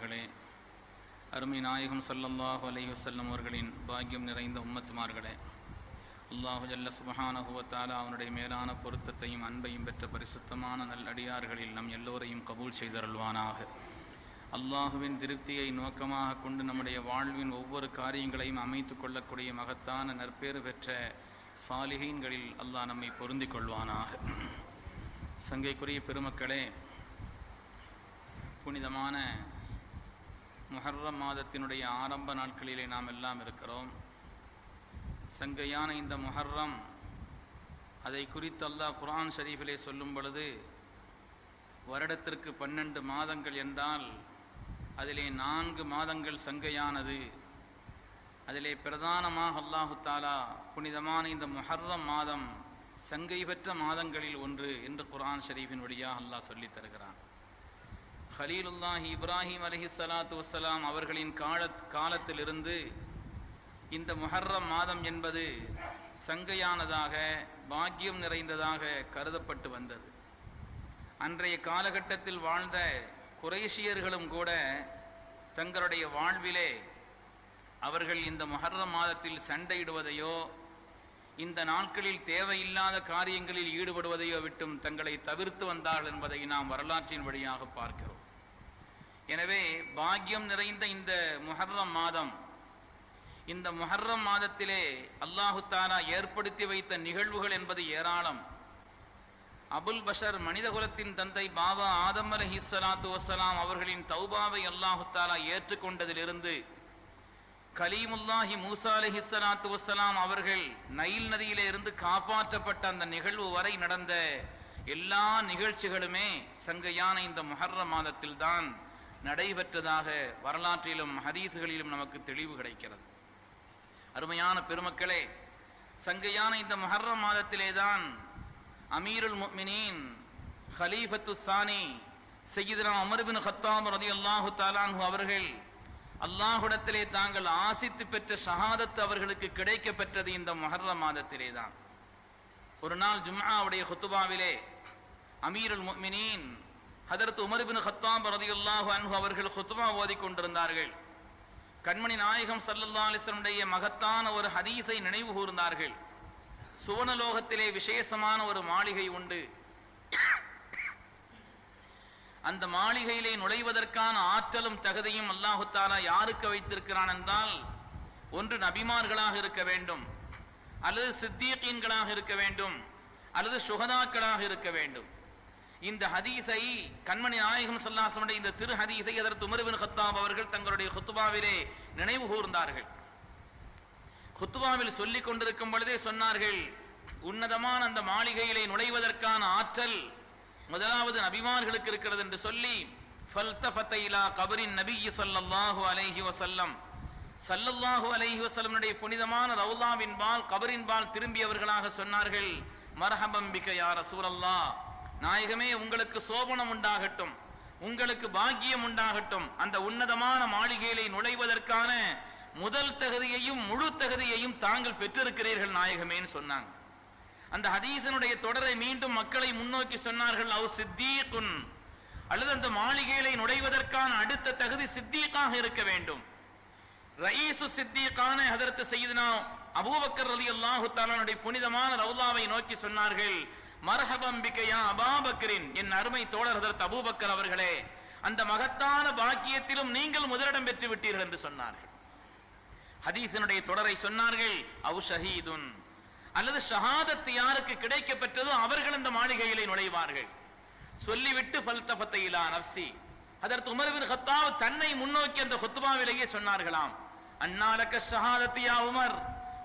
நல்லடியார்களே அருமை நாயகம் சல்லல்லாஹு அலஹி வஸல்லம் அவர்களின் பாக்கியம் நிறைந்த உம்மத்துமார்களே அல்லாஹு ஜல்ல சுபஹானஹு வ அவனுடைய மேலான பொருத்தத்தையும் அன்பையும் பெற்ற பரிசுத்தமான நல்லடியார்களில் நம் எல்லோரையும் கபூல் செய்தருள்வானாக. அல்லாஹுவின் திருப்தியை நோக்கமாக கொண்டு நம்முடைய வாழ்வின் ஒவ்வொரு காரியங்களையும் அமைத்துக் கொள்ளக்கூடிய மகத்தான நற்பேறு பெற்ற சாலிகைன்களில் அல்லாஹ் நம்மை பொருந்திக் கொள்வானாக. சங்கைக்குரிய பெருமக்களே புனிதமான முஹர்ரம் மாதத்தினுடைய ஆரம்ப நாட்களிலே நாம் எல்லாம் இருக்கிறோம். சங்கையான இந்த முஹர்ரம் அதை குறித்து அல்லாஹ் குரான் ஷரீஃபிலே சொல்லும் பொழுது வருடத்திற்கு பன்னெண்டு மாதங்கள் என்றால் அதிலே நான்கு மாதங்கள் சங்கையானது. அதிலே பிரதானமாக அல்லாஹு தாலா புனிதமான இந்த முஹர்ரம் மாதம் சங்கை பெற்ற மாதங்களில் ஒன்று என்று குரான் ஷரீஃபின் வழியாக அல்லாஹ் சொல்லித் தருகிறான். ஹலீலுல்லாஹி இப்ராஹிம் அலஹி சலாத்து வசலாம் அவர்களின் கால காலத்திலிருந்து இந்த முஹர்ரம் மாதம் என்பது சங்கையானதாக பாக்கியம் நிறைந்ததாக கருதப்பட்டு வந்தது. அன்றைய காலகட்டத்தில் வாழ்ந்த குரேஷியர்களும் கூட தங்களுடைய வாழ்விலே அவர்கள் இந்த முஹர்ரம் மாதத்தில் சண்டையிடுவதையோ இந்த நாட்களில் தேவையில்லாத காரியங்களில் ஈடுபடுவதையோ விட்டும் தங்களை தவிர்த்து வந்தார்கள் என்பதை நாம் வரலாற்றின் வழியாக பார்க்கிறோம். எனவே பாக்கியம் நிறைந்த இந்த முஹர்ரம் மாதம் இந்த முஹர்ரம் மாதத்திலே அல்லாஹு தாலா ஏற்படுத்தி வைத்த நிகழ்வுகள் என்பது ஏராளம். அபுல் பஷர் மனிதகுலத்தின் தந்தை பாபா ஆதம் அலஹி சலாத்து வசலாம் அவர்களின் தௌபாவை அல்லாஹு தாலா ஏற்றுக்கொண்டதிலிருந்து கலீமுல்லாஹி மூசா அலஹி சலாத்து வசலாம் அவர்கள் நைல் நதியிலே இருந்து காப்பாற்றப்பட்ட அந்த நிகழ்வு வரை நடந்த எல்லா நிகழ்ச்சிகளுமே சங்கையான இந்த முஹர்ரம் மாதத்தில்தான். நடைபெற்றதாக வரலாற்றிலும் ஹதீசுகளிலும் நமக்கு தெளிவு கிடைக்கிறது. அருமையான பெருமக்களே சங்கையான இந்த முஹர்ரம் மாதத்திலே தான் அமீருல் முக்மினீன் ஹலீஃபத்து சானி சையீதுனா அமர்பின் ஹத்தாம் ரதி அல்லாஹு தாலான்ஹு அவர்கள் அல்லாஹுடத்திலே தாங்கள் ஆசித்து பெற்ற ஷஹாதத் அவர்களுக்கு கிடைக்க பெற்றது இந்த மொஹர்ர மாதத்திலே தான் ஒரு நாள் ஜும்ஆவுடைய ஹுத்துபாவிலே அமீருல் முக்மினீன் ஹதரத் உமர்பின் ஹத்தாம் ரதியுல்லாஹு அன்ஹு அவர்கள் ஹுத்துமா ஓதிக் கொண்டிருந்தார்கள் கண்மணி நாயகம் சல்லல்லா அலிஸ்லமுடைய மகத்தான ஒரு ஹதீஸை நினைவு கூர்ந்தார்கள். சுவனலோகத்திலே விசேஷமான ஒரு மாளிகை உண்டு. அந்த மாளிகையிலே நுழைவதற்கான ஆற்றலும் தகுதியும் அல்லாஹுத்தாரா யாருக்கு வைத்திருக்கிறான் என்றால் ஒன்று நபிமார்களாக இருக்க வேண்டும். அல்லது சித்தியக்கீன்களாக இருக்க வேண்டும். அல்லது சுகதாக்களாக இருக்க வேண்டும். இந்த ஹதீஸை கண்மணி நாயகம் சல்லாசமுடைய இந்த திரு ஹதீஸை அதற்கு உமர்பின் ஹத்தாப் அவர்கள் தங்களுடைய ஹுத்துபாவிலே நினைவு கூர்ந்தார்கள். ஹுத்துபாவில் சொல்லிக் கொண்டிருக்கும் பொழுதே சொன்னார்கள் உன்னதமான அந்த மாளிகையிலே நுழைவதற்கான ஆற்றல் முதலாவது நபிமார்களுக்கு இருக்கிறது என்று சொல்லி ஃபல்தஃபத கபரின் நபி ஸல்லல்லாஹு அலைஹி வசல்லம் சல்லல்லாஹு அலைஹி வசல்லமுடைய புனிதமான ரவுலாவின் பால் கபரின் பால் திரும்பியவர்களாக சொன்னார்கள் மர்ஹபம் பிக நாயகமே உங்களுக்கு சோபனம் உண்டாகட்டும். உங்களுக்கு பாக்கியம் உண்டாகட்டும். அந்த உன்னதமான மாளிகையிலே நுழைவதற்கான முதல் தகுதியையும் முழு தகுதியையும் தாங்கள் பெற்றிருக்கிறீர்கள் நாயகமேன்னு சொன்னாங்க. அந்த ஹதீசனுடைய தொடரை மீண்டும் மக்களை முன்னோக்கி சொன்னார்கள் அவ் சித்தீக்குன். அல்லது அந்த மாளிகையிலே நுழைவதற்கான அடுத்த தகுதி சித்தீக்காக இருக்க வேண்டும். ரயீசு சித்தீக்கான அதற்கு செய்தனா அபூபக்கர் அலி அல்லாஹு தாலானுடைய புனிதமான ரவுலாவை நோக்கி சொன்னார்கள் மரஹபம்பிக்கையா அபாபக்கரின் என் அருமை தோழர் ஹதரத் அபூபக்கர் அவர்களே அந்த மகத்தான பாக்கியத்திலும் நீங்கள் முதலிடம் பெற்று விட்டீர்கள் என்று சொன்னார்கள். ஹதீசனுடைய தொடரை சொன்னார்கள் அவு ஷஹீதுன். அல்லது ஷஹாதத் யாருக்கு கிடைக்க பெற்றதோ அவர்கள் இந்த மாளிகையிலே நுழைவார்கள். சொல்லிவிட்டு பல்தபத்தையிலா நப்சி அதற்கு உமர்வின் ஹத்தாவ் தன்னை முன்னோக்கி அந்த ஹொத்துபாவிலேயே சொன்னார்களாம் அன்னாலக்க ஷஹாதத் யா உமர்.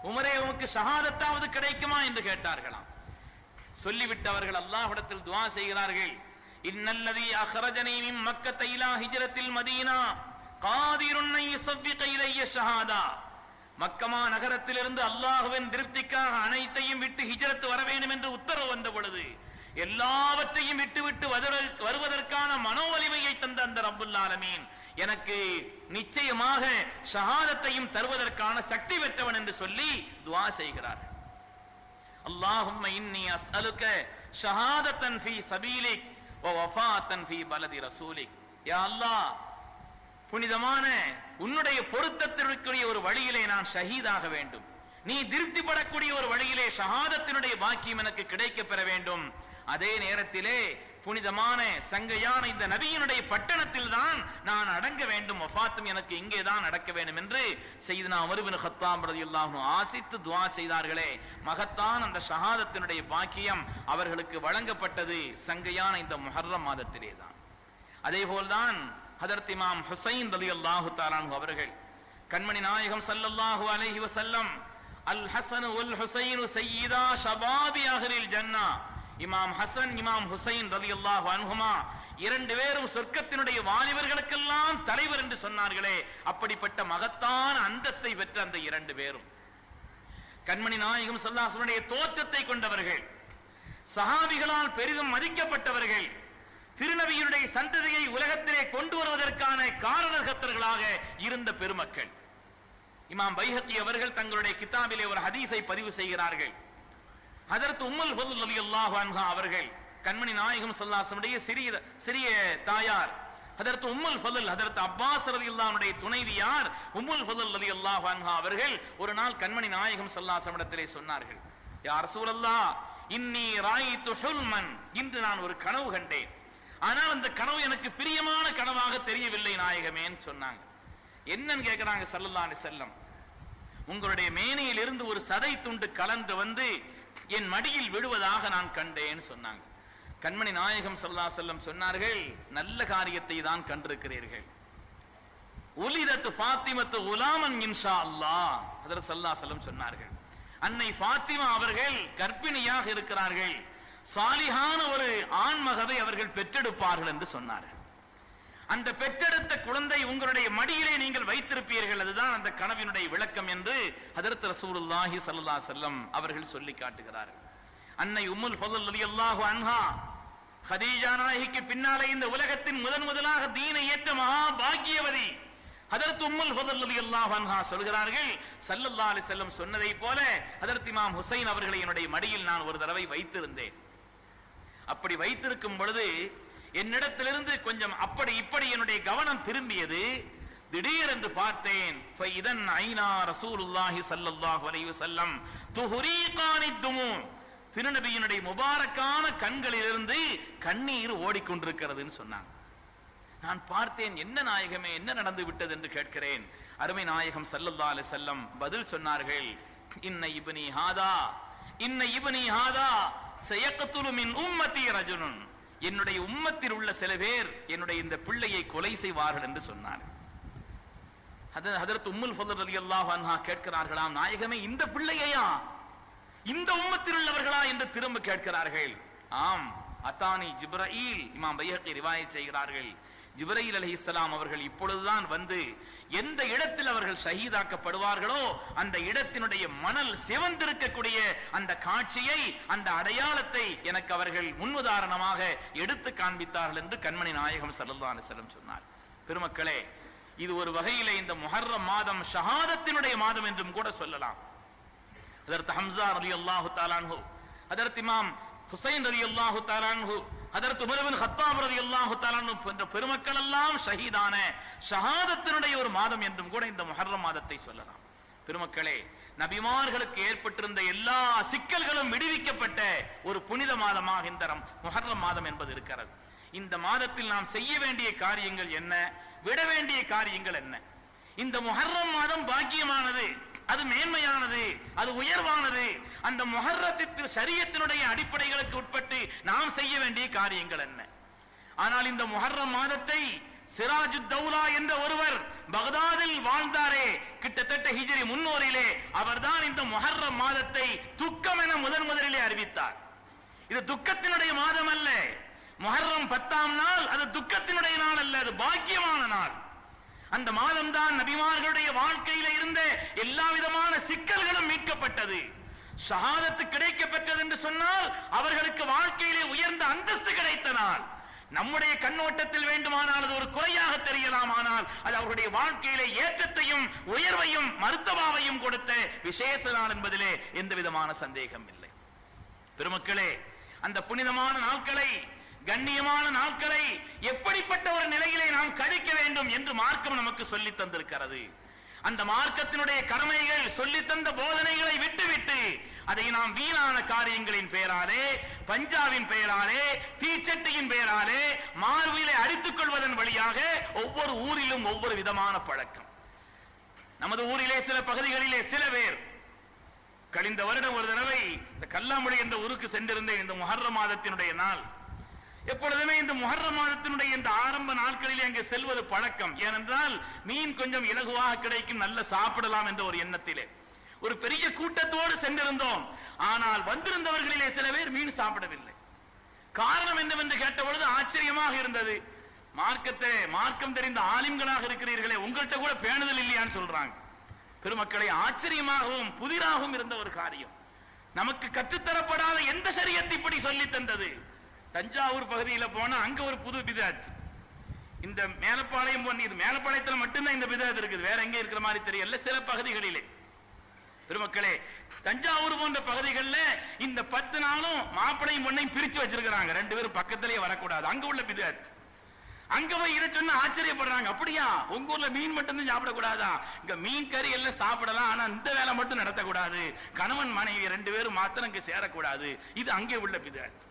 உமரே உமக்கு ஷஹாதத்தாவது கிடைக்குமா? என்று கேட்டார்களாம். சொல்லிவிட்டு அவர்கள் அல்லாஹிடத்தில் துவா செய்கிறார்கள். இன்னல்லதி அஹரஜனை மின் மக்கத்த இலா ஹிஜ்ரத்தில் மதீனா காதிருன் யுஸவ்விக இலைய ஷஹாதா. மக்கமா நகரத்திலிருந்து அல்லாஹுவின் திருப்திக்காக அனைத்தையும் விட்டு ஹிஜரத்து வர வேண்டும் என்று உத்தரவு வந்த பொழுது எல்லாவற்றையும் விட்டுவிட்டு வருவதற்கான மனோவலிமையை தந்த அந்த ரப்புல் ஆலமீன் எனக்கு நிச்சயமாக ஷஹாதத்தையும் தருவதற்கான சக்தி பெற்றவன் என்று சொல்லி துவா செய்கிறார். அல்லாஹும்ம இன்னி அஸ்அலுக ஷஹாதத்தன் ஃபீ சபீலிக் வ வஃபாத்தன் ஃபீ பலதி ரசூலிக். யா அல்லாஹ் புனிதமான உன்னுடைய பொருத்தத்திற்குரிய ஒரு வழியிலே நான் ஷஹீதாக வேண்டும். நீ திருப்திப்படக்கூடிய ஒரு வழியிலே ஷஹாதத்தினுடைய பாக்கியம் எனக்கு கிடைக்க பெற வேண்டும். அதே நேரத்திலே புனிதமான சங்கையான இந்த நபியினுடைய பட்டணத்தில் தான் நான் அடங்க வேண்டும் வஃபாத்தும் எனக்கு இங்கே தான் அடக்க வேண்டும் என்று செய்தனா அமருபின் ஹத்தாம் ரதியுல்லாஹு ஆசித்து துவா செய்தார்களே. மகத்தான் அந்த ஷஹாதத்தினுடைய பாக்கியம் அவர்களுக்கு வழங்கப்பட்டது சங்கையான இந்த முஹர்ரம் மாதத்திலே தான் அதே போல்தான் ஹதரத் இமாம் ஹுசைன் ரலியல்லாஹு தஆலாஹு அவர்கள் கண்மணி நாயகம் சல்லல்லாஹு அலைஹி வசல்லம் அல் ஹஸன் உல் ஹுசைனு சையீதா ஷபாபி அஹரில் ஜன்னா இமாம் ஹசன் இமாம் ஹுசைன் ரலியல்லாஹு அன்ஹுமா இரண்டு பேரும் சொர்க்கத்தினுடைய வாலிபர்களுக்கெல்லாம் தலைவர் என்று சொன்னார்களே. அப்படிப்பட்ட மகத்தான அந்தஸ்தை பெற்ற அந்த இரண்டு பேரும். கண்மணி நாயகம் சல்லாசனுடைய தோற்றத்தை கொண்டவர்கள் சஹாபிகளால் பெரிதும் மதிக்கப்பட்டவர்கள் திருநபியினுடைய சந்ததியை உலகத்திலே கொண்டு வருவதற்கான காரணர்கத்தர்களாக இருந்த பெருமக்கள். இமாம் பைஹத்தி அவர்கள் தங்களுடைய கிதாபிலே ஒரு ஹதீஸை பதிவு செய்கிறார்கள். அதற்கு உம்மல் ஃபதுல் ரலியல்லாஹு அன்ஹா அவர்கள் கண்மணி நாயகம் ஸல்லல்லாஹு சிறிய சிறிய தாயார் அதற்கு உம்முல் ஃபதுல் அதற்கு அப்பாஸ் ரலியல்லாஹுடைய துணைவியார் உம்முல் ஃபதுல் ரலியல்லாஹு அல்லாஹ் அவர்கள் ஒரு நாள் கண்மணி நாயகம் சல்லாசமிடத்திலே சொன்னார்கள் யார் சூழல்லா இன்னி ராயித்து ஹுல்மன். இன்று நான் ஒரு கனவு கண்டேன். ஆனால் அந்த கனவு எனக்கு பிரியமான கனவாக தெரியவில்லை நாயகமேன்னு சொன்னாங்க. என்னன்னு கேட்கிறாங்க சல்லல்லான்னு செல்லம் உங்களுடைய மேனையில் இருந்து ஒரு சதை துண்டு கலந்து வந்து என் மடியில் விழுவதாக நான் கண்டேன்னு சொன்னாங்க. கண்மணி நாயகம் சல்லா செல்லம் சொன்னார்கள் நல்ல காரியத்தை தான் கண்டிருக்கிறீர்கள். உலிதத்து பாத்திமத்து உலாமன் இன்ஷா அல்லாஹ் அதில் சல்லா செல்லம் சொன்னார்கள். அன்னை பாத்திமா அவர்கள் கர்ப்பிணியாக இருக்கிறார்கள் சாலிகான ஒரு ஆண்மகவை அவர்கள் பெற்றெடுப்பார்கள் என்று சொன்னார்கள். அந்த பெற்றெடுத்த குழந்தை உங்களுடைய மடியிலே நீங்கள் வைத்திருப்பீர்கள். அதுதான் அந்த கனவினுடைய விளக்கம் என்று ஹதரத் ரசூலுல்லாஹி சல்லா செல்லம் அவர்கள் சொல்லி காட்டுகிறார்கள். அன்னை உம்முல் ஃபضல் ரலியல்லாஹு அன்ஹா ஹதீஜா நாயகிக்கு பின்னாலே இந்த உலகத்தின் முதன் முதலாக தீனை ஏற்ற மகா பாக்கியவதி அதற்கு உம்முல் ஃபضல் ரலியல்லாஹு அன்ஹா சொல்கிறார்கள். ஸல்லல்லாஹு அலைஹி வஸல்லம் சொன்னதை போல அதற்கு இமாம் ஹுசைன் அவர்களை என்னுடைய மடியில் நான் ஒரு தடவை வைத்திருந்தேன். அப்படி வைத்திருக்கும் பொழுது என்னிடத்திலிருந்து கொஞ்சம் அப்படி இப்படி என்னுடைய கவனம் திரும்பியது திடீர் என்று பார்த்தேன் இதன் ஐநா ரசூலுல்லாஹி ஸல்லல்லாஹு அலைஹி வஸல்லம் துஹரீகானி துமு திருநபியினுடைய முபாரக்கான கண்களிலிருந்து கண்ணீர் ஓடிக்கொண்டிருக்கிறதுன்னு சொன்னாங்க. நான் பார்த்தேன் என்ன நாயகமே என்ன நடந்து விட்டது? என்று கேட்கிறேன். அருமை நாயகம் சல்லல்லா அலி செல்லம் பதில் சொன்னார்கள் இன்ன இபனி ஹாதா இன்ன இபனி ஹாதா செயக்கத்துலுமின் மின் உம்மதி என்னுடைய உம்மத்தில் உள்ள சில பேர் என்னுடைய இந்த பிள்ளையை கொலை செய்வார்கள் என்று சொன்னார் அதற்கு உம்முல் ஃபதர் அலி அல்லாஹ் அன்ஹா கேட்கிறார்களாம் நாயகமே இந்த பிள்ளையையா? இந்த உம்மத்தில் உள்ளவர்களா என்று திரும்ப கேட்கிறார்கள். ஆம் அத்தானி ஜிப்ரஈல் இமாம் பைஹக்கி ரிவாயத் செய்கிறார்கள். ஜிப்ரயில் அலி இஸ்லாம் அவர்கள் இப்பொழுதுதான் வந்து எந்த இடத்தில் அவர்கள் ஷஹீதாக்கப்படுவார்களோ அந்த இடத்தினுடைய மணல் சிவந்திருக்கக்கூடிய அந்த காட்சியை அந்த அடையாளத்தை எனக்கு அவர்கள் முன்னுதாரணமாக எடுத்து காண்பித்தார்கள் என்று கண்மணி நாயகம் ஸல்லல்லாஹு செல்லம் சொன்னார். பெருமக்களே இது ஒரு வகையில இந்த முஹர்ரம் மாதம் ஷஹாதத்தினுடைய மாதம் என்றும் கூட சொல்லலாம். அதற்கு ஹம்சா ரலியல்லாஹு தாலான்ஹு அதற்கு இமாம் ஹுசைன் ரலியல்லாஹு தாலான்ஹு அதற்கு உமர் ஹத்தாப் ரலியல்லாஹு தஆலாஹு போன்ற பெருமக்கள் எல்லாம் ஷஹீதான ஷஹாதத்தினுடைய ஒரு மாதம் என்றும் கூட இந்த முஹர்ரம் மாதத்தை சொல்லலாம். பெருமக்களே நபிமார்களுக்கு ஏற்பட்டிருந்த எல்லா சிக்கல்களும் விடுவிக்கப்பட்ட ஒரு புனித மாதமாக இந்த ரம்- முஹர்ரம் மாதம் என்பது இருக்கிறது. இந்த மாதத்தில் நாம் செய்ய வேண்டிய காரியங்கள் என்ன? விட வேண்டிய காரியங்கள் என்ன? இந்த முஹர்ரம் மாதம் பாக்கியமானது. அது மேன்மையானது. அது உயர்வானது. அந்த முகர்ரத்திற்கு சரியத்தினுடைய அடிப்படைகளுக்கு உட்பட்டு நாம் செய்ய வேண்டிய காரியங்கள் என்ன? ஆனால் இந்த முஹர்ரம் மாதத்தை சிராஜு தௌலா என்ற ஒருவர் பகதாதில் வாழ்ந்தாரே. கிட்டத்தட்ட ஹிஜிரி முன்னோரிலே அவர்தான் இந்த முஹர்ரம் மாதத்தை துக்கம் என முதன் முதலிலே அறிவித்தார். இது துக்கத்தினுடைய மாதம் அல்ல. முஹர்ரம் பத்தாம் நாள் அது துக்கத்தினுடைய நாள் அல்ல அது பாக்கியமான நாள். அந்த மாதம் தான் நபிமார்களுடைய வாழ்க்கையில இருந்த எல்லா விதமான சிக்கல்களும் மீட்கப்பட்டது. ஷஹாதத்து கிடைக்க பெற்றது என்று சொன்னால் அவர்களுக்கு வாழ்க்கையிலே உயர்ந்த அந்தஸ்து கிடைத்த நாள். நம்முடைய கண்ணோட்டத்தில் வேண்டுமானால் அது ஒரு குறையாக தெரியலாம் ஆனால் அது அவருடைய வாழ்க்கையிலே ஏற்றத்தையும் உயர்வையும் மருத்துவாவையும் கொடுத்த விசேஷ நாள் என்பதிலே எந்த விதமான சந்தேகம் இல்லை பெருமக்களே அந்த புனிதமான நாட்களை கண்ணியமான நாட்களை எப்படிப்பட்ட ஒரு நிலையிலே நாம் கழிக்க வேண்டும் என்று மார்க்கம் நமக்கு சொல்லி தந்திருக்கிறது. அந்த மார்க்கத்தினுடைய கடமைகள் சொல்லி தந்த போதனைகளை விட்டுவிட்டு அதை நாம் வீணான காரியங்களின் பெயராலே பஞ்சாவின் பெயராலே தீச்சட்டியின் பெயராலே மார்பிலே அடித்துக் கொள்வதன் வழியாக ஒவ்வொரு ஊரிலும் ஒவ்வொரு விதமான பழக்கம். நமது ஊரிலே சில பகுதிகளிலே சில பேர் கழிந்த வருடம் ஒரு தடவை இந்த கல்லாமொழி என்ற ஊருக்கு சென்றிருந்தேன் இந்த முஹர்ர மாதத்தினுடைய நாள். எப்பொழுதுமே இந்த முஹர்ர மாதத்தினுடைய இந்த ஆரம்ப நாட்களிலே அங்கே செல்வது பழக்கம். ஏனென்றால் மீன் கொஞ்சம் இலகுவாக கிடைக்கும் நல்ல சாப்பிடலாம் என்ற ஒரு எண்ணத்திலே. ஒரு பெரிய கூட்டத்தோடு சென்றிருந்தோம். ஆனால் வந்திருந்தவர்களிலே சில பேர் மீன் சாப்பிடவில்லை. காரணம் என்னவென்று கேட்ட பொழுது ஆச்சரியமாக இருந்தது. மார்க்கத்தை மார்க்கம் தெரிந்த ஆலிம்களாக இருக்கிறீர்களே உங்கள்கிட்ட கூட பேணுதல் இல்லையான்னு சொல்றாங்க. பெருமக்களை ஆச்சரியமாகவும் புதிராகவும் இருந்த ஒரு காரியம். நமக்கு கற்றுத்தரப்படாத எந்த சரியத்தை இப்படி சொல்லி தந்தது? தஞ்சாவூர் பகுதியில் போனா அங்க ஒரு புது பிதாத். இந்த மேலப்பாளையம் போன்ற இது மேலப்பாளையத்தில் மட்டும்தான் இந்த பிதாத் இருக்குது. வேற எங்க இருக்கிற மாதிரி தெரியல சில பகுதிகளிலே. பெருமக்களே தஞ்சாவூர் போன்ற பகுதிகளில் இந்த பத்து நாளும் மாப்பிளையும் பொண்ணையும் பிரிச்சு வச்சிருக்கிறாங்க. ரெண்டு பேரும் பக்கத்திலேயே வரக்கூடாது. அங்க உள்ள பிதாத். அங்க போய் இதை சொன்னா ஆச்சரியப்படுறாங்க. அப்படியா? உங்க ஊர்ல மீன் மட்டும் தான் சாப்பிடக்கூடாதா? இங்க மீன் கறி எல்லாம் சாப்பிடலாம் ஆனா இந்த வேலை மட்டும் நடத்தக்கூடாது. கணவன் மனைவி ரெண்டு பேரும் மாத்திரம் இங்க சேரக்கூடாது. இது அங்கே உள்ள பிதாத்.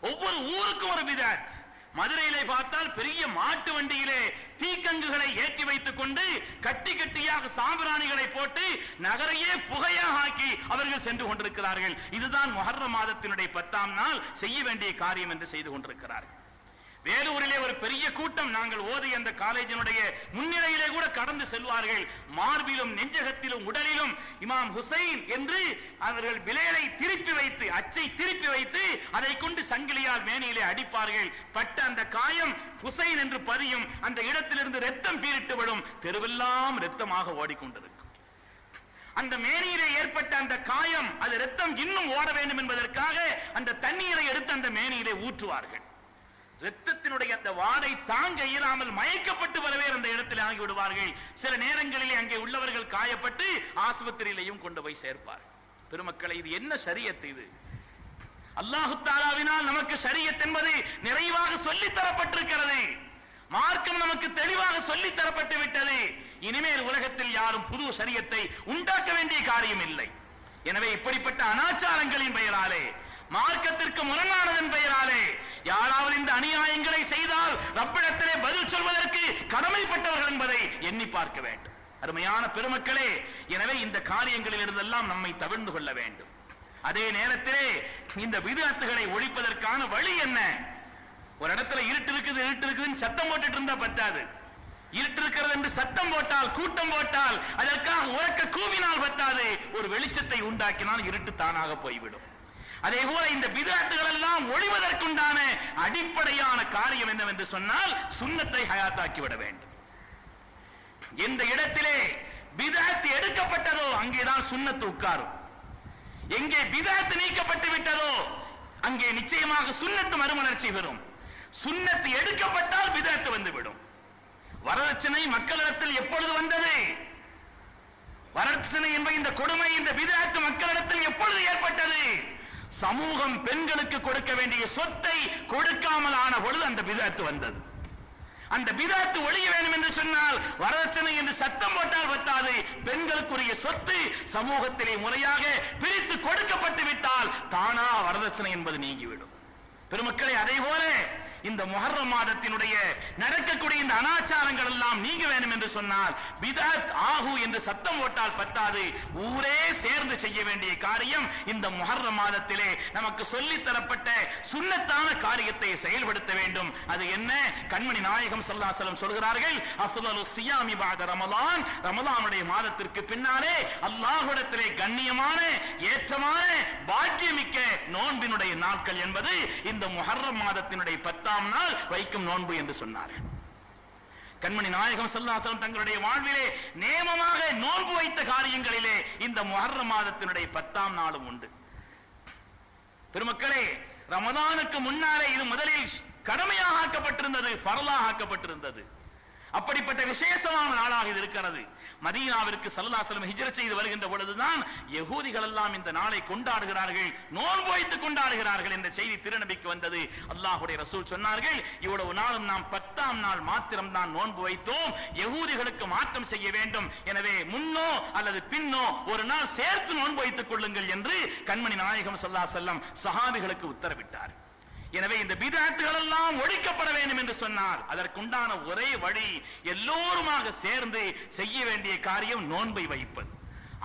ஒவ்வொரு ஊருக்கும் ஒரு பிதாத் மதுரையிலே பார்த்தால் பெரிய மாட்டு வண்டியிலே தீக்கங்குகளை ஏற்றி வைத்துக் கொண்டு கட்டி கட்டியாக சாம்பிராணிகளை போட்டு நகரையே புகையாக ஆக்கி அவர்கள் சென்று கொண்டிருக்கிறார்கள். இதுதான் மொஹர்ர மாதத்தினுடைய பத்தாம் நாள் செய்ய வேண்டிய காரியம் என்று செய்து கொண்டிருக்கிறார்கள். வேலூரிலே ஒரு பெரிய கூட்டம் நாங்கள் ஓதி அந்த காலேஜினுடைய முன்னிலையிலே கூட கடந்து செல்வார்கள். மார்பிலும் நெஞ்சகத்திலும் உடலிலும் இமாம் ஹுசைன் என்று அவர்கள் விலையை திருப்பி வைத்து அச்சை திருப்பி வைத்து அதை கொண்டு சங்கிலியால் மேனியிலே அடிப்பார்கள். பட்ட அந்த காயம் ஹுசைன் என்று பதியும். அந்த இடத்திலிருந்து ரத்தம் பீரிட்டு விடும் தெருவெல்லாம் ரத்தமாக ஓடிக்கொண்டிருக்கும். அந்த மேனியிலே ஏற்பட்ட அந்த காயம் அது ரத்தம் இன்னும் ஓட வேண்டும் என்பதற்காக அந்த தண்ணீரை எடுத்து அந்த மேனியிலே ஊற்றுவார்கள். ரத்தத்தினுடைய அந்த வாடை தாங்க இயலாமல் மயக்கப்பட்டு வரவே அந்த இடத்தில் ஆகி விடுவார்கள் சில நேரங்களிலே அங்கே உள்ளவர்கள் காயப்பட்டு ஆஸ்பத்திரியிலையும் கொண்டு போய் சேர்ப்பார் பெருமக்களை இது என்ன சரியத்து இது? அல்லாஹு தாலாவினால் நமக்கு சரியத் என்பது நிறைவாக சொல்லித் தரப்பட்டிருக்கிறது மார்க்கம் நமக்கு தெளிவாக சொல்லித் தரப்பட்டு விட்டது. இனிமேல் உலகத்தில் யாரும் புது சரியத்தை உண்டாக்க வேண்டிய காரியம் இல்லை. எனவே இப்படிப்பட்ட அனாச்சாரங்களின் பெயராலே மார்க்கத்திற்கு முரணானதன் பெயராலே. யாராவது இந்த அநியாயங்களை செய்தால் ரப்பிடத்திலே பதில் சொல்வதற்கு கடமைப்பட்டவர்கள் என்பதை எண்ணி பார்க்க வேண்டும். அருமையான பெருமக்களே எனவே இந்த காரியங்களில் இருந்தெல்லாம் நம்மை தவிர்ந்து கொள்ள வேண்டும். அதே நேரத்திலே இந்த விதத்துகளை ஒழிப்பதற்கான வழி என்ன? ஒரு இடத்துல இருட்டு இருக்குது இருட்டு இருக்குதுன்னு சத்தம் போட்டுட்டு இருந்தா பத்தாது. இருட்டு இருக்கிறது என்று சத்தம் போட்டால் கூட்டம் போட்டால் அதற்காக உறக்க கூவினால் பத்தாது. ஒரு வெளிச்சத்தை உண்டாக்கினால் இருட்டு தானாக போய்விடும். அதே போல இந்த பிதாத்துகள் எல்லாம் ஒழிவதற்குண்டான அடிப்படையான காரியம் என்னவென்று சொன்னால் சுண்ணத்தை ஹயாத்தாக்கி விட வேண்டும். எந்த இடத்திலே பிதாத்து எடுக்கப்பட்டதோ அங்கேதான் சுண்ணத்து உட்காரும். எங்கே பிதாத்து நீக்கப்பட்டு விட்டதோ அங்கே நிச்சயமாக சுண்ணத்து மறுமலர்ச்சி பெறும். சுண்ணத்து எடுக்கப்பட்டால் பிதாத்து வந்துவிடும். வரதட்சணை மக்களிடத்தில் எப்பொழுது வந்தது? வரதட்சணை என்ப இந்த கொடுமை இந்த பிதாத்து மக்களிடத்தில் எப்பொழுது ஏற்பட்டது? சமூகம் பெண்களுக்கு கொடுக்க வேண்டிய சொத்தை கொடுக்காமல் ஆன பொழுது அந்த பிதாத்து வந்தது. அந்த பிதாத்து ஒழிய வேண்டும் என்று சொன்னால் வரதட்சணை என்று சத்தம் போட்டால் பத்தாது. பெண்களுக்குரிய சொத்து சமூகத்திலே முறையாக பிரித்து கொடுக்கப்பட்டு விட்டால் தானா வரதட்சணை என்பது நீங்கிவிடும். பெருமக்களை அதே போல இந்த முஹர்ரம் மாதத்தினுடைய நடக்கக்கூடிய இந்த அனாச்சாரங்கள் எல்லாம் நீங்க என்று சொன்னால் பிதாத் ஆகு என்று சத்தம் போட்டால் பத்தாது. ஊரே சேர்ந்து செய்ய வேண்டிய காரியம் இந்த முஹர்ரம் மாதத்திலே நமக்கு சொல்லி தரப்பட்ட சுண்ணத்தான காரியத்தை செயல்படுத்த வேண்டும். அது என்ன? கண்மணி நாயகம் சல்லாசலம் சொல்கிறார்கள் அஃதலு சியாமி பாத ரமலான். ரமலானுடைய மாதத்திற்கு பின்னாலே அல்லாஹுடத்திலே கண்ணியமான ஏற்றமான பாக்கியமிக்க நோன்பினுடைய நாட்கள் என்பது இந்த முஹர்ரம் மாதத்தினுடைய பத்தாம் நாள் வைக்கும் நோன்பு என்று சொன்னார்கள். கண்மணி நாயகம் ஸல்லல்லாஹு தங்களுடைய வாழ்விலே நேமமாக நோன்பு வைத்த காரியங்களிலே இந்த மொஹர்ர மாதத்தினுடைய பத்தாம் நாளும் உண்டு. பெருமக்களே ரமதானுக்கு முன்னாலே இது முதலில் கடமையாக ஆக்கப்பட்டிருந்தது பரலாக ஆக்கப்பட்டிருந்தது. அப்படிப்பட்ட விசேஷமான நாளாக இது இருக்கிறது. மதீனாவிற்கு சல்லாசலம் ஹிஜர செய்து வருகின்ற பொழுதுதான் யகூதிகள் எல்லாம் இந்த நாளை கொண்டாடுகிறார்கள் நோன்பு வைத்து கொண்டாடுகிறார்கள் என்ற செய்தி திருநபிக்கு வந்தது. அல்லாஹுடைய ரசூல் சொன்னார்கள் இவ்வளவு நாளும் நாம் பத்தாம் நாள் மாத்திரம் தான் நோன்பு வைத்தோம் யகூதிகளுக்கு மாற்றம் செய்ய வேண்டும். எனவே முன்னோ அல்லது பின்னோ ஒரு நாள் சேர்த்து நோன்பு வைத்துக் கொள்ளுங்கள் என்று கண்மணி நாயகம் சல்லா செல்லம் சஹாபிகளுக்கு உத்தரவிட்டார். எனவே இந்த பிதாத்துகள் எல்லாம் ஒழிக்கப்பட வேண்டும் என்று சொன்னால் அதற்குண்டான ஒரே வழி எல்லோருமாக சேர்ந்து செய்ய வேண்டிய காரியம் நோன்பை வைப்பது.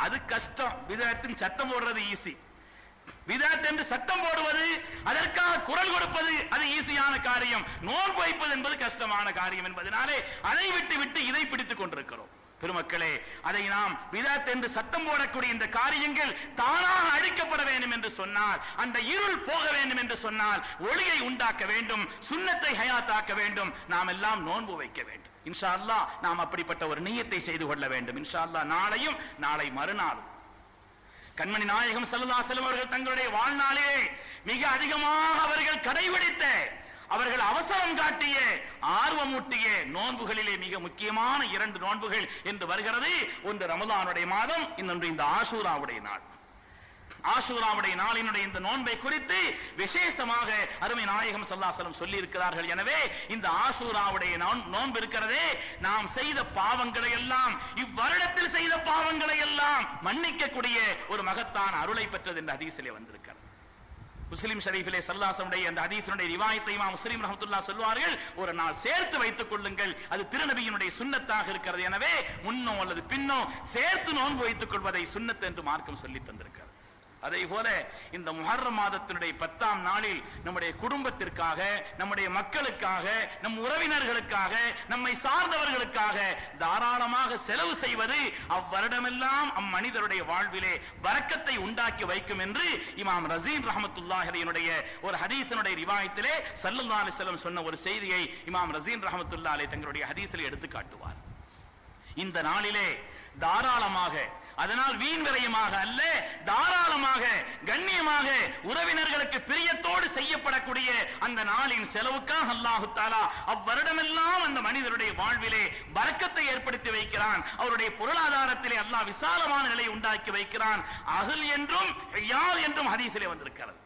அது கஷ்டம். விதத்தின் சத்தம் போடுறது ஈஸி. விதத்து என்று சத்தம் போடுவது அதற்காக குரல் கொடுப்பது அது ஈஸியான காரியம். நோன்பு வைப்பது என்பது கஷ்டமான காரியம் என்பதனாலே அதை விட்டு விட்டு இதை பிடித்துக் கொண்டிருக்கிறோம். பெருமக்களே அதை நாம் விதாத் என்று சத்தம் போடக்கூடிய இந்த காரியங்கள் தானாக அழிக்கப்பட வேண்டும் என்று சொன்னால் அந்த இருள் போக வேண்டும் என்று சொன்னால் ஒளியை உண்டாக்க வேண்டும் சுண்ணத்தை ஹயாத்தாக்க வேண்டும் நாம் எல்லாம் நோன்பு வைக்க வேண்டும். இன்ஷா அல்லாஹ் நாம் அப்படிப்பட்ட ஒரு நியத்தை செய்து கொள்ள வேண்டும். இன்ஷா அல்லாஹ் நாளையும் நாளை மறுநாளும். கண்மணி நாயகம் சல்லா செல்வர்கள் தங்களுடைய வாழ்நாளிலே மிக அதிகமாக அவர்கள் கடைபிடித்த அவர்கள் அவசரம் காட்டிய ஆர்வமூட்டிய நோன்புகளிலே மிக முக்கியமான இரண்டு நோன்புகள் என்று வருகிறது. ஒன்று ரமதானுடைய மாதம் இன்னொன்று இந்த ஆசூராவுடைய நாள். ஆசூராவுடைய நாளினுடைய இந்த நோன்பை குறித்து விசேஷமாக அருமை நாயகம் சல்லாசலம் சொல்லி இருக்கிறார்கள் எனவே இந்த ஆசூராவுடைய நோன்பு இருக்கிறதே. நாம் செய்த பாவங்களை எல்லாம் இவ்வருடத்தில் செய்த பாவங்களை எல்லாம் மன்னிக்கக்கூடிய ஒரு மகத்தான அருளை பெற்றது என்ற ஹதீஸிலே வந்திருக்கிறது. முஸ்லிம் ஷரீஃபிலே சல்லாசனுடைய அந்த ஹதீஸினுடைய ரிவாயத்தை இமாம் முஸ்லிம் ரஹமத்துல்லா சொல்வார்கள் ஒரு நாள் சேர்த்து வைத்துக் கொள்ளுங்கள். அது திருநபியினுடைய சுண்ணத்தாக இருக்கிறது. எனவே முன்னோ அல்லது பின்னோ சேர்த்து நோன்பு வைத்துக் கொள்வதை சுண்ணத்து என்று மார்க்கம் சொல்லி தந்திருக்கிறது. அதே போல இந்த முஹர்ரம் மாதத்தினுடைய பத்தாம் நாளில் நம்முடைய குடும்பத்திற்காக நம்முடைய மக்களுக்காக நம் உறவினர்களுக்காக நம்மை சார்ந்தவர்களுக்காக தாராளமாக செலவு செய்வது அவ்வருடமெல்லாம் அம்மனிதருடைய வாழ்விலே வரக்கத்தை உண்டாக்கி வைக்கும் என்று இமாம் ரசீன் ரஹமத்துல்லாஹினுடைய ஒரு ஹதீசனுடைய ரிவாயத்திலே சல்லல்லாஹு அலிசல்லம் சொன்ன ஒரு செய்தியை இமாம் ரசீன் ரஹமத்துல்லாஹி அலை தங்களுடைய ஹதீஸில் எடுத்து காட்டுவார் இந்த நாளிலே தாராளமாக அதனால் வீண் விரயமாக அல்ல தாராளமாக கண்ணியமாக உறவினர்களுக்கு பிரியத்தோடு செய்யப்படக்கூடிய அந்த நாளின் செலவுக்காக அல்லாஹு தாலா அவ்வருடமெல்லாம் அந்த மனிதருடைய வாழ்விலே வரக்கத்தை ஏற்படுத்தி வைக்கிறான். அவருடைய பொருளாதாரத்திலே அல்லாஹ் விசாலமான நிலையை உண்டாக்கி வைக்கிறான். அகல் என்றும் யார் என்றும் ஹதீசிலே வந்திருக்கிறது.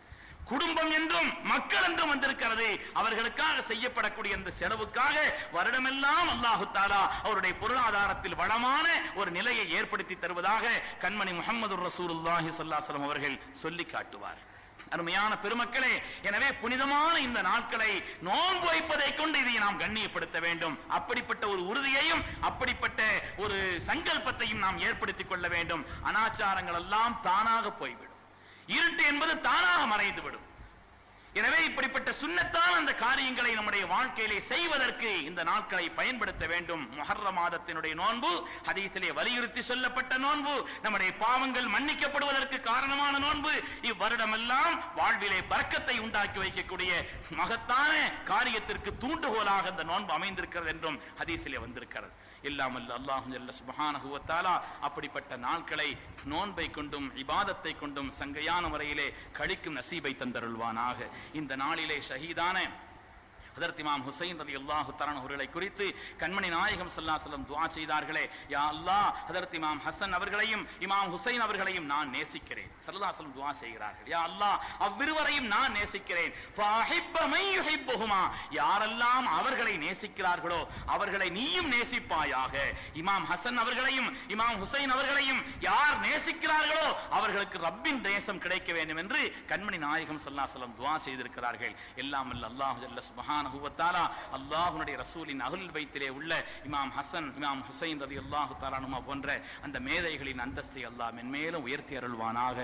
குடும்பம் என்றும் மக்கள் என்றும் வந்திருக்கிறது. அவர்களுக்காக செய்யப்படக்கூடிய அந்த செலவுக்காக வருடமெல்லாம் அல்லாஹு தாலா அவருடைய பொருளாதாரத்தில் வளமான ஒரு நிலையை ஏற்படுத்தி தருவதாக கண்மணி முகமது ரசூலுல்லாஹி ஸல்லல்லாஹு அவர்கள் சொல்லி காட்டுவார். அருமையான பெருமக்களே எனவே புனிதமான இந்த நாட்களை நோன்பு வைப்பதை கொண்டு இதை நாம் கண்ணியப்படுத்த வேண்டும். அப்படிப்பட்ட ஒரு உறுதியையும் அப்படிப்பட்ட ஒரு சங்கல்பத்தையும் நாம் ஏற்படுத்திக் கொள்ள வேண்டும். அனாச்சாரங்கள் எல்லாம் தானாக போய்விடும். இருட்டு என்பது தானாக மறைந்துவிடும். எனவே இப்படிப்பட்ட சுண்ணத்தான் அந்த காரியங்களை நம்முடைய வாழ்க்கையிலே செய்வதற்கு இந்த நாட்களை பயன்படுத்த வேண்டும். மொஹர்ர மாதத்தினுடைய நோன்பு ஹதீசிலே வலியுறுத்தி சொல்லப்பட்ட நோன்பு நம்முடைய பாவங்கள் மன்னிக்கப்படுவதற்கு காரணமான நோன்பு இவ்வருடமெல்லாம் வாழ்விலே பறக்கத்தை உண்டாக்கி வைக்கக்கூடிய மகத்தான காரியத்திற்கு தூண்டுகோலாக இந்த நோன்பு அமைந்திருக்கிறது என்றும் ஹதீசிலே வந்திருக்கிறது. இல்லாமல் அல்லாஹு ஜல்ல அப்படிப்பட்ட நாட்களை நோன்பை கொண்டும் இபாதத்தை கொண்டும் சங்கையான முறையிலே கழிக்கும் நசீபை தந்தருள்வானாக. இந்த நாளிலே ஷஹீதான ஹதரத் இமாம் ஹுசைன் ரதி அல்லாஹு தரன் அவர்களை குறித்து கண்மணி நாயகம் சல்லா செல்லம் துவா செய்தார்களே யா அல்லாஹ் ஹதரத் இமாம் ஹசன் அவர்களையும் இமாம் ஹுசைன் அவர்களையும் நான் நேசிக்கிறேன். சல்லா செல்லம் துவா செய்கிறார்கள். யா அல்லாஹ் அவ்விருவரையும் நான் நேசிக்கிறேன். யாரெல்லாம் அவர்களை நேசிக்கிறார்களோ அவர்களை நீயும் நேசிப்பாயாக. இமாம் ஹசன் அவர்களையும் இமாம் ஹுசைன் அவர்களையும் யார் நேசிக்கிறார்களோ அவர்களுக்கு ரப்பின் தேசம் கிடைக்க வேண்டும் என்று கண்மணி நாயகம் சல்லா செல்லம் துவா செய்திருக்கிறார்கள். எல்லாம் வல்ல அல்லாஹ் சுப்ஹானஹு அல்லாஹுனுடைய ரசூலின் அகுல் வைத்திலே உள்ள இமாம் ஹசன் இமாம் ஹுசைன் ரதி அல்லாஹு தாலானுமா போன்ற அந்த மேதைகளின் அந்தஸ்தை அல்லாஹ் மென்மேலும் உயர்த்தி அருள்வானாக.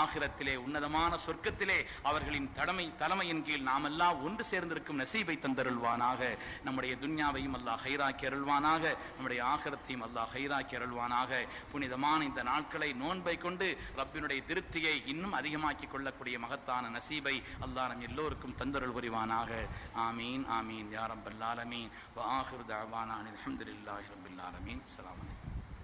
ஆகிரத்திலே உன்னதமான சொர்க்கத்திலே அவர்களின் தலைமை தலைமையின் கீழ் நாம் எல்லாம் ஒன்று சேர்ந்திருக்கும் நசீபை தந்தருள்வானாக. நம்முடைய துன்யாவையும் அல்லாஹ் ஹைராக்கி அருள்வானாக. நம்முடைய ஆகிரத்தையும் அல்லாஹ் ஹைராக்கி அருள்வானாக. புனிதமான இந்த நாட்களை நோன்பை கொண்டு ரப்பினுடைய திருப்தியை இன்னும் அதிகமாக்கி கொள்ளக்கூடிய மகத்தான நசீபை அல்லாஹ் நம் எல்லோருக்கும் தந்தருள் புரிவானாக. ஆம் آمين آمين. يا رب العالمين. وآخر دعوانا أن الحمد لله رب العالمين. السلام عليكم.